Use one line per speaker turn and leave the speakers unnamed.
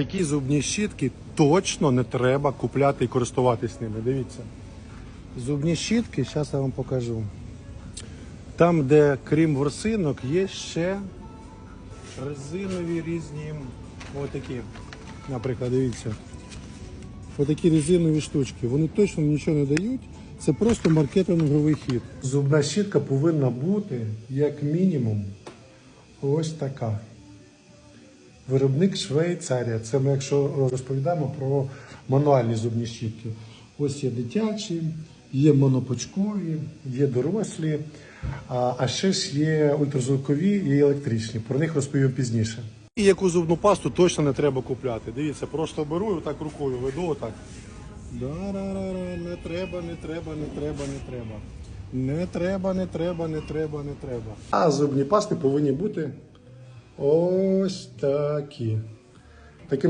Такі зубні щітки точно не треба купляти і користуватись ними. Дивіться. Зубні щітки, зараз я вам покажу. Там, де крім ворсинок, є ще резинові різні. Отакі. Наприклад, дивіться. Отакі резинові штучки. Вони точно нічого не дають. Це просто маркетинговий хід. Зубна щітка повинна бути як мінімум ось така. Виробник Швейцарія. Це ми, якщо розповідаємо про мануальні зубні щітки. Ось є дитячі, є монопочкові, є дорослі, а, ще ж є ультразвукові і електричні. Про них розповім пізніше. І яку зубну пасту точно не треба купляти. Дивіться, просто беру і отак рукою веду отак. Не треба, не треба, не треба, не треба. Не треба, не треба, не треба, не треба. А зубні пасти повинні бути Oh, está aqui. Está aqui nos